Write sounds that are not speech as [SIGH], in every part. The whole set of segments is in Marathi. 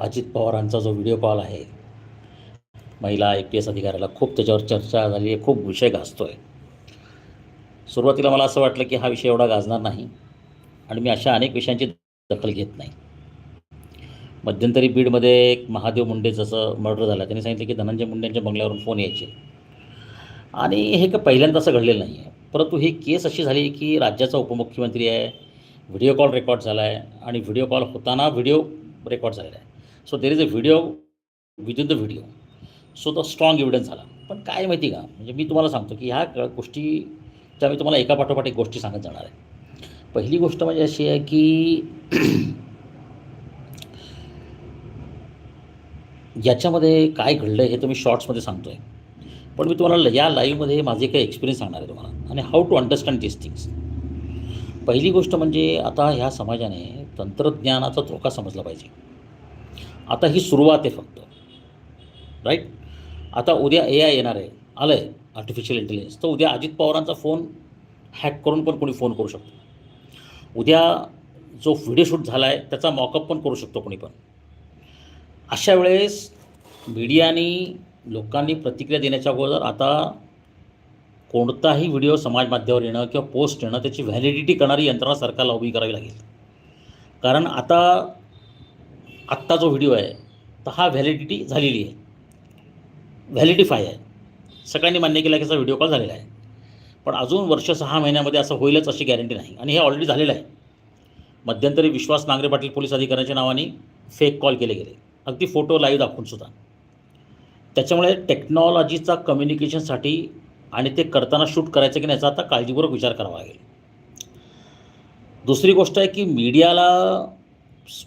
अजित पवारांचा जो व्हिडिओ कॉल आहे महिला आय पी एस अधिकाऱ्याला खूप त्याच्यावर चर्चा झाली आहे खूप विषय गाजतो आहे सुरुवातीला मला असं वाटलं की हा विषय एवढा गाजणार नाही आणि मी अशा अनेक विषयांची दखल घेत नाही. मध्यंतरी बीडमध्ये एक महादेव मुंडे जसं मर्डर झालं त्यांनी सांगितलं की धनंजय मुंडेंच्या बंगल्यावरून फोन यायचे. आणि हे का पहिल्यांदा असं घडलेलं नाही आहे. परंतु ही केस अशी झाली की राज्याचा उपमुख्यमंत्री आहे व्हिडिओ कॉल रेकॉर्ड झाला आहे आणि व्हिडिओ कॉल होताना व्हिडिओ रेकॉर्ड झालेला आहे. So there is a video within the video so तो स्ट्रॉंग एव्हिडन्स झाला. पण काय माहिती का? म्हणजे मी तुम्हाला सांगतो की ह्या ग- गोष्टीच्या मी तुम्हाला एका पाठोपाठ एक गोष्टी सांगत जाणार आहे. पहिली गोष्ट म्हणजे अशी आहे की [CLEARS THROAT] याच्यामध्ये काय घडलं हे तुम्ही शॉर्ट्समध्ये सांगतो आहे पण मी तुम्हाला या लाईव्हमध्ये माझे काही एक्सपिरियन्स सांगणार आहे तुम्हाला. आणि how to understand this things पहिली गोष्ट म्हणजे आता ह्या समाजाने तंत्रज्ञानाचा धोका समजला पाहिजे. आता ही सुरुवात आहे फक्त. राईट आता उद्या ए आय येणार आहे. आलं आहे आर्टिफिशियल इंटेलिजन्स तर उद्या अजित पवारांचा फोन हॅक करून पण कोणी फोन करू शकतो. उद्या जो व्हिडिओ शूट झाला आहे त्याचा मॉकअप पण करू शकतो कोणी पण. अशा वेळेस मीडियानी लोकांनी प्रतिक्रिया देण्याच्या अगोदर आता कोणताही व्हिडिओ समाज माध्यमावर येणं किंवा पोस्ट येणं त्याची व्हॅलिडिटी करणारी यंत्रणा सरकारला उभी करावी लागेल. कारण आता आत्ता जो व्हिडिओ आहे तर हा व्हॅलिडिटी झालेली आहे. व्हॅलिडिफाय आहे. सगळ्यांनी मान्य केलं की असा व्हिडिओ कॉल झालेला आहे. पण अजून वर्ष सहा महिन्यामध्ये असं होईलच अशी गॅरंटी नाही. आणि हे ऑलरेडी झालेलं आहे. मध्यंतरी विश्वास नांगरे पाटील पोलीस अधिकाऱ्यांच्या नावाने फेक कॉल केले गेले. अगदी फोटो लाईव्ह दाखवून सुद्धा. त्याच्यामुळे टेक्नॉलॉजीचा कम्युनिकेशनसाठी आणि ते करताना शूट करायचं की नाही याचा आता काळजीपूर्वक विचार करावा लागेल. दुसरी गोष्ट आहे की मीडियाला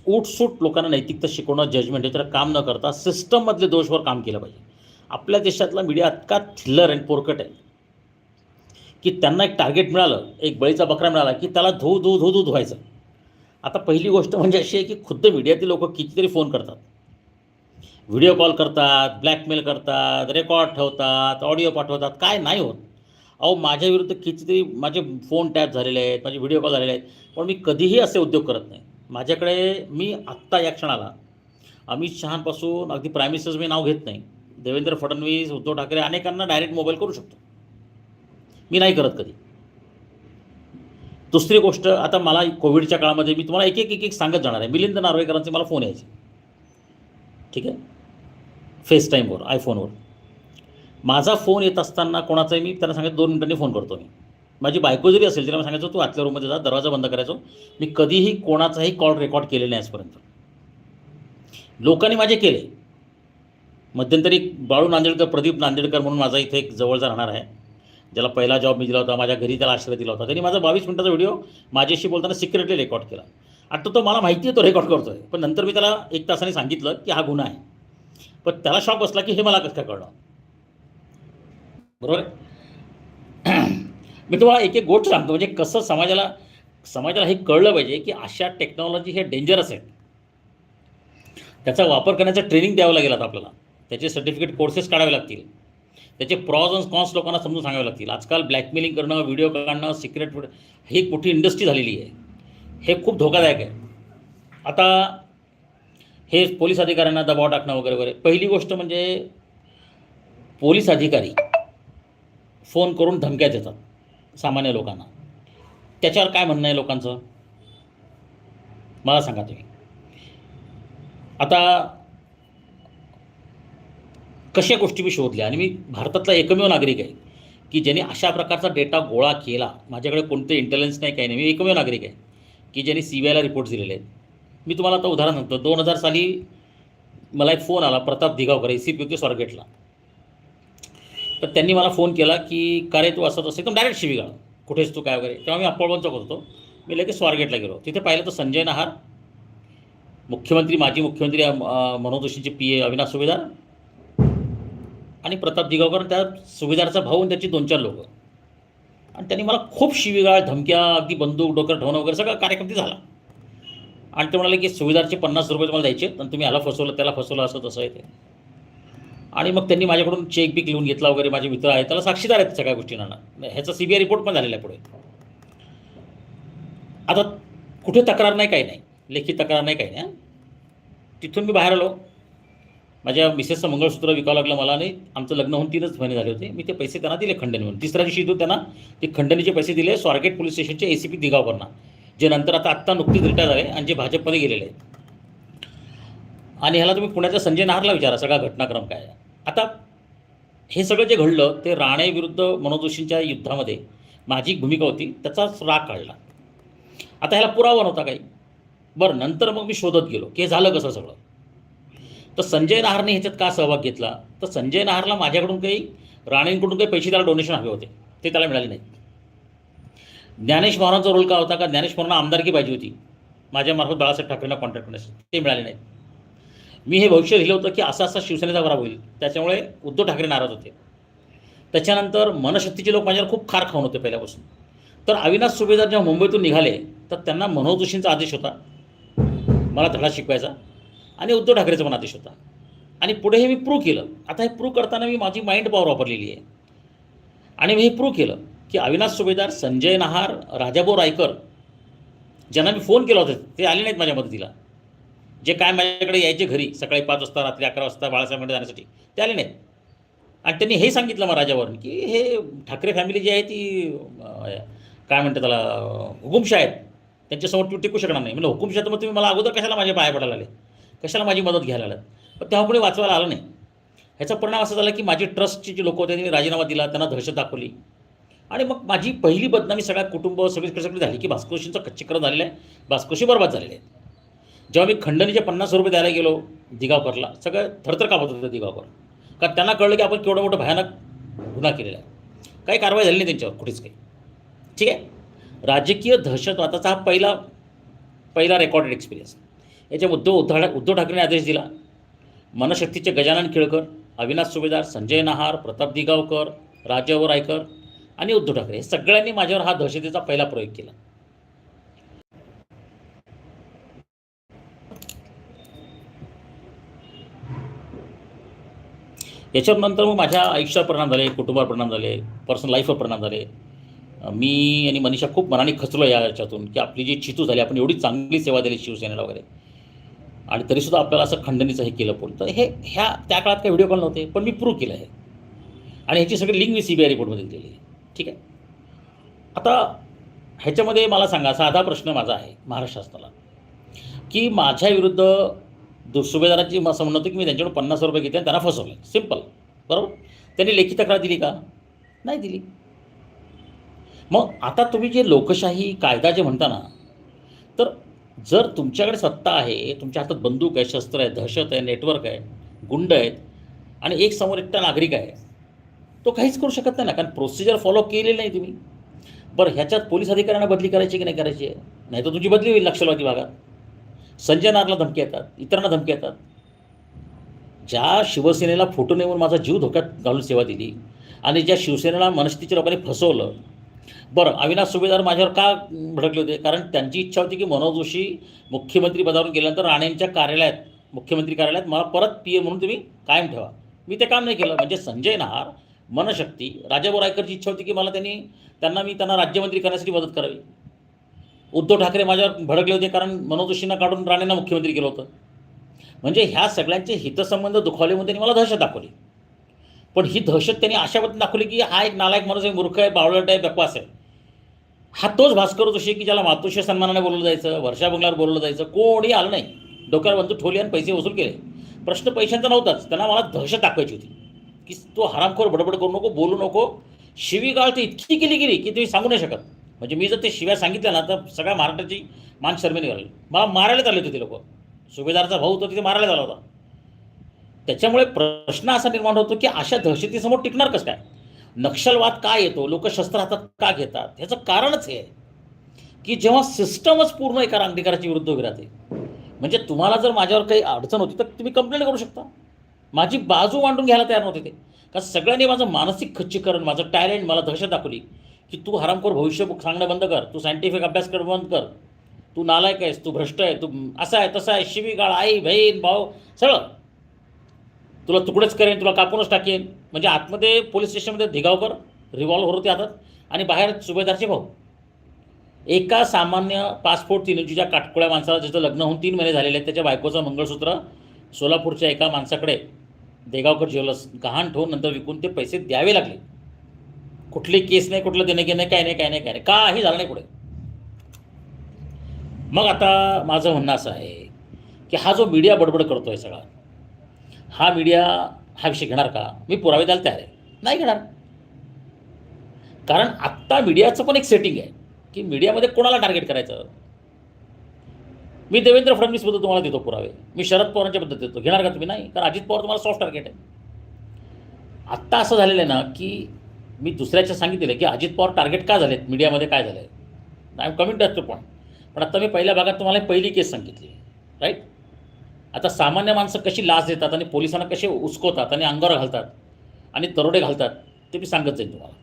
उठसूट लोकांना नैतिकता शिकवणं जजमेंट याच्यावर काम न करता सिस्टममधले दोषवर काम केलं पाहिजे. आपल्या देशातला मीडिया इतका थिल्लर आणि पोरकट आहे की त्यांना एक टार्गेट मिळालं एक बळीचा बकरा मिळाला की त्याला धू धू धू धू धुवायचं. आता पहिली गोष्ट म्हणजे अशी आहे की खुद्द मीडियातील लोक कितीतरी फोन करतात. व्हिडिओ कॉल करतात ब्लॅकमेल करतात रेकॉर्ड ठेवतात ऑडिओ पाठवतात काय नाही होत. अहो माझ्या विरुद्ध कितीतरी माझे फोन टॅप झालेले आहेत माझे व्हिडिओ कॉल झालेले आहेत पण मी कधीही असे उद्योग करत नाही. माझ्याकडे मी आत्ता या क्षणाला अमित शहांपासून अगदी प्रायमिसच मी नाव घेत नाही. देवेंद्र फडणवीस उद्धव ठाकरे अनेकांना डायरेक्ट मोबाईल करू शकतो. मी नाही करत कधी. दुसरी गोष्ट आता मला कोविडच्या काळामध्ये मी तुम्हाला एक एक एक एक सांगत जाणार आहे. मिलिंद नार्वेकरांचे मला फोन यायचे. ठीक आहे? फेस टाईमवर आयफोनवर माझा फोन येत असताना कोणाचाही मी त्यांना सांगितलं दोन मिनिटांनी फोन करतो मी. माझी बायको जरी असेल तिला मी सांगायचो तू आतल्या रूममध्ये जा दरवाजा बंद करायचो. मी कधीही कोणाचाही कॉल रेकॉर्ड केलेला नाही आजपर्यंत. लोकांनी माझे केले. मध्यंतरी बाळू नांदेडकर प्रदीप नांदेडकर म्हणून माझा इथे एक जवळचा राहणार आहे. ज्याला पहिला जॉब मी दिला होता माझ्या घरी त्याला आश्रय दिला होता. त्यांनी माझा बावीस मिनिटाचा व्हिडिओ माझ्याशी बोलताना सिक्रेटली रेकॉर्ड केला. आता तो मला माहिती आहे तो रेकॉर्ड करतो आहे पण नंतर मी त्याला एक तासाने सांगितलं की हा गुन्हा आहे. पण त्याला शॉक बसला की हे मला कसं काय कळलं बरोबर आहे? मी तुम्हाला एक एक गोष्ट सांगतो म्हणजे कसं समाजाला समाजाला हे कळलं पाहिजे की अशा टेक्नॉलॉजी हे डेंजरस आहेत. त्याचा वापर करण्याचं ट्रेनिंग द्यावं लागेल आता आपल्याला. त्याचे सर्टिफिकेट कोर्सेस काढावे लागतील. त्याचे प्रॉज अँड कॉन्स लोकांना समजून सांगावे लागतील. आजकाल ब्लॅकमेलिंग करणं व्हिडिओ काढणं सिक्रेट ही एक मोठी इंडस्ट्री झालेली आहे. हे खूप धोकादायक आहे. आता हे पोलीस अधिकाऱ्यांना दबाव टाकणं वगैरे वगैरे. पहिली गोष्ट म्हणजे पोलीस अधिकारी फोन करून धमक्या देतात. सामान्य लोकांना. त्याच्यावर काय म्हणणं आहे लोकांचं? मला सांगा तुम्ही. आता कशा गोष्टी मी शोधल्या? आणि मी भारतातला एकमेव नागरिक आहे की ज्याने अशा प्रकारचा डेटा गोळा केला माझ्याकडे कोणते इंटेलिजन्स नाही काही नाही मी एकमेव नागरिक आहे की ज्यांनी सी बी आयला रिपोर्ट दिलेले आहेत. मी तुम्हाला आता उदाहरण सांगतो. दोन हजार साली मला एक फोन आला Pratap Digavkar A C P होते स्वारगेटला. तर त्यांनी मला फोन केला की का रे तू असं तसं? तर डायरेक्ट शिवीगाळ कुठेच तू? काय वगैरे? तेव्हा मी अप्पळवण चौक होतो. मी लगेच स्वारगेटला गेलो. तिथे पाहिलं तर संजय नहार मुख्यमंत्री माजी मुख्यमंत्री मनोज जोशींचे पी ए अविनाश सुभेदार आणि प्रताप दिगावकर त्या सुभेदारचा भाऊ आणि त्याची दोन चार लोक. आणि त्यांनी मला खूप शिवीगाळ धमक्या अगदी बंदूक डोकर ठेवणं वगैरे सगळा कार्यक्रम ते झाला. आणि ते म्हणाले की सुभेदारचे पन्नास रुपये तुम्हाला द्यायचे आणि तुम्ही ह्याला फसवलं त्याला फसवलं असं तसं आहे ते. आणि मग त्यांनी माझ्याकडून चेक बिक लिहून घेतला वगैरे माझे मित्र आहेत. त्याला साक्षीदार आहेत सगळ्या गोष्टींना. ह्याचा सी बी आय रिपोर्ट पण झालेला आहे पुढे. आता कुठे तक्रार नाही काही नाही. लेखी तक्रार नाही काही नाही तिथून मी बाहेर आलो. माझ्या मिसेसचं मंगळसूत्र विकावं लागलं मला आणि आमचं लग्न होऊन तीनच महिने झाले होते. मी ते पैसे त्यांना दिले खंडणी म्हणून. तिसऱ्या दिवशी इथून त्यांना ते खंडणीचे पैसे दिले स्वारगेट पोलीस स्टेशनचे ए सी पी दिगावकरांना जे नंतर आता आत्ता नुकतीच रिटायर झाले आणि जे भाजपमध्ये गेलेले आहेत. आणि ह्याला तुम्ही पुण्याच्या संजय नहारला विचारा सगळा घटनाक्रम काय आहे. आता हे सगळं जे घडलं ते राणे विरुद्ध मनोजोशींच्या युद्धामध्ये माझी एक भूमिका होती त्याचाच राग काढला. आता ह्याला पुरावा नव्हता काही. बरं नंतर मग मी शोधत गेलो की हे झालं कसं सगळं? तर संजय नाहरने ह्याच्यात का सहभाग घेतला? तर संजय नाहरला माझ्याकडून काही राणेंकडून काही पैसे त्याला डोनेशन हवे होते ते त्याला मिळाले नाहीत. ज्ञानेश महाराजांचा रोल का होता का? ज्ञानेश महाराजांना आमदारकी पाहिजे होती. माझ्यामार्फत बाळासाहेब ठाकरेंना कॉन्टॅक्ट करण्यासाठी ते मिळाले नाहीत. मी हे भविष्य लिहिलं होतं की असा असा शिवसेनेचा बरा होईल. त्याच्यामुळे उद्धव ठाकरे नाराज होते. त्याच्यानंतर मनशक्तीचे लोक माझ्यावर खूप खार खाऊन होते पहिल्यापासून. तर अविनाश सुभेदार जेव्हा मुंबईतून निघाले तर त्यांना मनोज जोशींचा आदेश होता. मला धडा शिकवायचा. आणि उद्धव ठाकरेचा पण आदेश होता. आणि पुढे हे मी प्रूव्ह केलं. आता हे प्रूव्ह करताना मी माझी माइंड पॉवर वापरलेली आहे. आणि मी हे प्रूव्ह केलं की अविनाश सुभेदार संजय नहार राजाभाऊ रायकर ज्यांना मी फोन केला होता ते आले नाहीत माझ्या मदतीला. जे काय माझ्याकडे यायचे घरी सकाळी पाच वाजता रात्री अकरा वाजता बाळासाहेबांकडे जाण्यासाठी ते आले नाहीत. आणि त्यांनी हे सांगितलं मग राजावरून की हे ठाकरे फॅमिली जी आहे ती काय म्हणतात त्याला हुकुमशाह आहेत. त्यांच्यासमोर तू टिकू शकणार नाही. म्हणजे हुकुमशाह तर मग तुम्ही मला अगोदर कशाला माझ्या पाया पडायला आले कशाला माझी मदत घ्यायला आलात पण तेव्हा कोणी वाचवायला आलं नाही. ह्याचा परिणाम असा झाला की माझी ट्रस्टची जी लोक होते त्यांनी राजीनामा दिला त्यांना दहशत दाखवली. आणि मग माझी पहिली बदनामी सगळ्या कुटुंब सगळी सगळी झाली की भास्कोशींचं कच्चीकरण झालेलं आहे. भास्कोशी बरबाद झालेले आहेत. जेव्हा मी खंडणीचे पन्नास रुपये द्यायला गेलो दिगावकरला सगळं थरथर कापत होतं दिगावकर. कारण त्यांना कळलं की आपण केवढं मोठं भयानक गुन्हा केलेला आहे. काही कारवाई झाली नाही त्यांच्यावर कुठेच काही. ठीक आहे? राजकीय दहशतवादाचा हा पहिला पहिला रेकॉर्डेड एक्सपिरियन्स याच्या उद्धव उद्धव उद्धव ठाकरेने आदेश दिला. मनशक्तीचे गजानन केळकर अविनाश सुभेदार संजय नहार प्रताप दिगावकर राजावर रायकर आणि उद्धव ठाकरे हे सगळ्यांनी माझ्यावर हा दहशतीचा पहिला प्रयोग केला. याच्यानंतर मग माझ्या आयुष्यावर परिणाम झाले कुटुंबावर परिणाम झाले पर्सनल लाईफवर परिणाम झाले. मी आणि मनीषा खूप मनाने खचलो या याच्यातून की आपली जी चितू झाली आपण एवढी चांगली सेवा दिली शिवसेनेला वगैरे. आणि तरीसुद्धा आपल्याला असं खंडणीचं हे केलं पण तर हे ह्या त्या काळात काही व्हिडिओ कॉल नव्हते पण मी प्रूव्ह केलं आहे आणि ह्याची सगळी लिंक मी सी बी आय रिपोर्टमध्ये दिलेली आहे. ठीक आहे? आता ह्याच्यामध्ये मला सांगा साधा प्रश्न माझा आहे महाराष्ट्र शासनाला की माझ्या विरुद्ध सुभेदारांची असं म्हणणं होतं की मी त्यांच्याकडून पन्नास रुपये घेते आणि त्यांना फसवलं. सिंपल बरोबर? त्यांनी लेखी तक्रार दिली का? नाही दिली. मग आता तुम्ही जे लोकशाही कायदा जे म्हणता ना तर जर तुमच्याकडे सत्ता आहे तुमच्या हातात बंदूक आहे शस्त्र आहे दहशत आहे नेटवर्क आहे गुंड आहेत आणि एक समोर एकटा नागरिक आहे तो काहीच करू शकत नाही ना कारण प्रोसिजर फॉलो केलेली नाही तुम्ही. बरं ह्याच्यात पोलीस अधिकाऱ्यांना बदली करायची की नाही करायची? आहे नाही तर तुमची बदली होईल नक्षलवादी भागात. संजय नागला धमक्या येतात इतरांना धमक्या येतात. ज्या शिवसेनेला फोटो नेऊन माझा जीव धोक्यात घालून सेवा दिली आणि ज्या शिवसेनेला मनस्थितीच्या लोकांनी फसवलं बरं अविनाश सुभेदार माझ्यावर का भडकले होते? कारण त्यांची इच्छा होती की मनोज जोशी मुख्यमंत्री पदावरून गेल्यानंतर राणेंच्या कार्यालयात मुख्यमंत्री कार्यालयात मला परत पी ए म्हणून तुम्ही कायम ठेवा. मी ते काम नाही केलं. म्हणजे संजय नहार मनशक्ती राजाभाऊ रायकरची इच्छा होती की मला त्यांनी त्यांना मी त्यांना राज्यमंत्री करण्यासाठी मदत करावी. उद्धव ठाकरे माझ्यावर भडकले होते कारण मनोज जोशींना काढून राणेंना मुख्यमंत्री केलं होतं. म्हणजे ह्या सगळ्यांचे हितसंबंध दुखावले त्यांनी मला दहशत दाखवली. पण ही दहशत त्यांनी अशा पद्धतीने दाखवली की हा एक नालायक माणूस आहे मूर्ख आहे बावळट आहे बकवास आहे. हा तोच भास्कर जोशी की ज्याला मातोश्री सन्मानाने बोललं जायचं वर्षा बंगल्यावर बोललं जायचं कोणी आलं नाही. डोक्यावर बंधू ठोली आणि पैसे वसूल केले. प्रश्न पैशांचा नव्हताच त्यांना मला दहशत दाखवायची होती. की तो हरामखोर बडबड करू नको बोलू नको. शिवीगाळ तर इतकी केली गेली की तुम्ही सांगू नाही शकत. म्हणजे मी जर ते शिव्या सांगितल्या ना तर सगळ्या महाराष्ट्राची मान शर्मेने घालेल मला मारायला आले होते ते लोक. सुभेदारचा भाऊ होता तिथे मारायला झाला होता. त्याच्यामुळे प्रश्न असा निर्माण होतो की अशा दहशतीसमोर टिकणार कसं काय? नक्षलवाद का येतो? लोक शस्त्र हातात का घेतात? ह्याचं कारणच हे आहे की जेव्हा सिस्टमच पूर्ण एका रांगणेकराच्या विरुद्ध उभी राहते. म्हणजे तुम्हाला जर माझ्यावर काही अडचण होती तर तुम्ही कंप्लेंट करू शकता. माझी बाजू मांडून घ्यायला तयार नव्हते ते. कारण सगळ्यांनी माझं मानसिक खच्चीकरण माझं टॅलेंट मला दहशत दाखवली. की तू हरामखोर भविष्य सांगणं बंद कर. तू सायंटिफिक अभ्यास करणं बंद कर. तू नालायक आहेस तू भ्रष्ट आहे तू असा आहे तसा आहे. शिवीगाळ आई बहीण भाऊ सगळं. तुला तुकडेच करेन तुला कापूनच टाकेन. म्हणजे आतमध्ये पोलीस स्टेशनमध्ये धिगावकर रिव्हॉल्व होते हातात. आणि बाहेर सुभेदारचे भाऊ. एका सामान्य पासपोर्ट तीन इंचीच्या काटकोळ्या माणसाला ज्याचं लग्न होऊन तीन महिने झालेले आहेत त्याच्या बायकोचं मंगळसूत्र सोलापूरच्या एका माणसाकडे. देगावकर ज्वेलर्स गहाण ठेवून नंतर विकून ते पैसे द्यावे लागले. कुठली केस नाही कुठलं देणं घेणं काय नाही काय नाही काय नाही. काही झालं नाही पुढे. मग आता माझं म्हणणं असं आहे की हा जो मीडिया बडबड करतो आहे सगळा हा मीडिया हा विषय घेणार का? मी पुरावे द्यायला तयार आहे. नाही घेणार. कारण आत्ता मीडियाचं पण एक सेटिंग आहे की मीडियामध्ये कोणाला टार्गेट करायचं? मी देवेंद्र फडणवीसबद्दल तुम्हाला देतो पुरावे. मी शरद पवारांच्याबद्दल देतो. घेणार का तुम्ही? नाही. कारण अजित पवार तुम्हाला सॉफ्ट टार्गेट आहे. आत्ता असं झालेलं आहे ना की मी दुसऱ्याच्या सांगितलेलं की अजित पवार टार्गेट का झालेत? मीडियामध्ये काय झालं आहे I am coming to point पण आता मी पहिल्या भागात तुम्हाला पहिली केस सांगितली राईट आता सामान्य माणसं कशी लाच देतात आणि पोलिसांना कसे उचकवतात आणि अंगावर घालतात आणि तरोडे घालतात ते मी सांगत जाईन तुम्हाला.